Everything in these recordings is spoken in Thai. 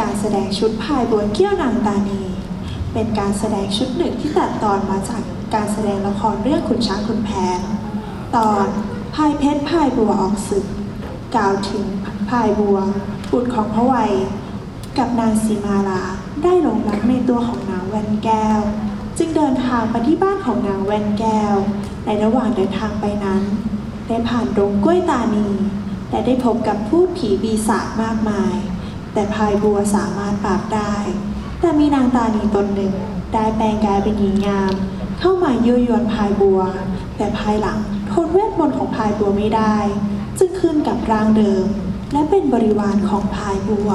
การแสดงชุดพายบัวเกี้ยวนางตานี เป็นการแสดงชุดหนึ่งที่ตัดตอนมาจากการแสดงละครเรื่องขุนช้างขุนแผน ตอนพายเพชรพายบัวออกศึก กล่าวถึงพายบัวบุตรของพระวัย กับนางสีมาลาได้หลงรักในตัวของนางแว่นแก้ว จึงเดินทางไปที่บ้านของนางแว่นแก้ว ในระหว่างเดินทางไปนั้น ได้ผ่านดงกล้วยตานีและได้พบกับพูดผีปีศาจมากมาย แต่พายบัวสามารถปราบได้ แต่มีนางตานีตนหนึ่ง ได้แปลงกายเป็นหญิงงาม เข้ามายั่วยวนพายบัว แต่ภายหลังทนเวทมนต์ของพายบัวไม่ได้ จึงคืนกลับร่างเดิม และเป็นบริวารของพายบัว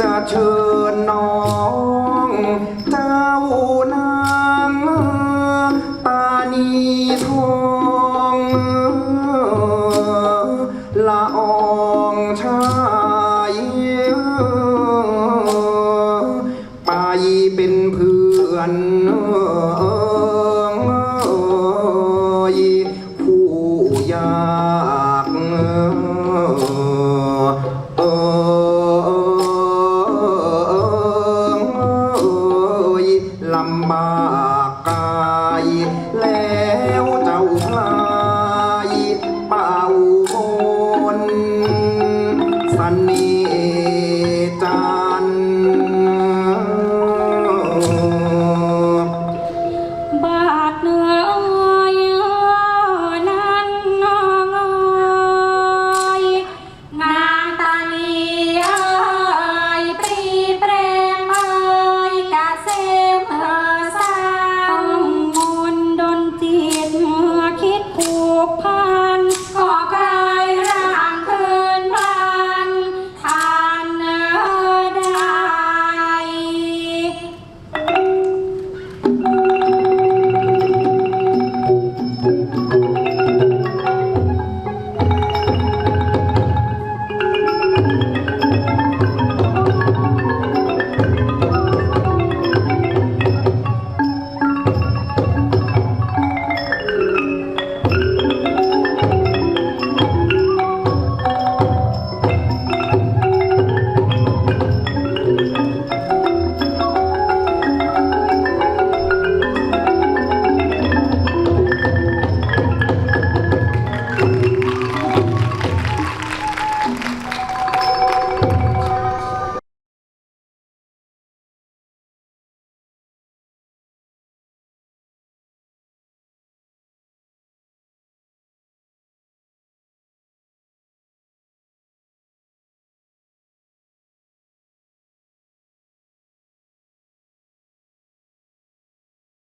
จะเชิญน้อง money.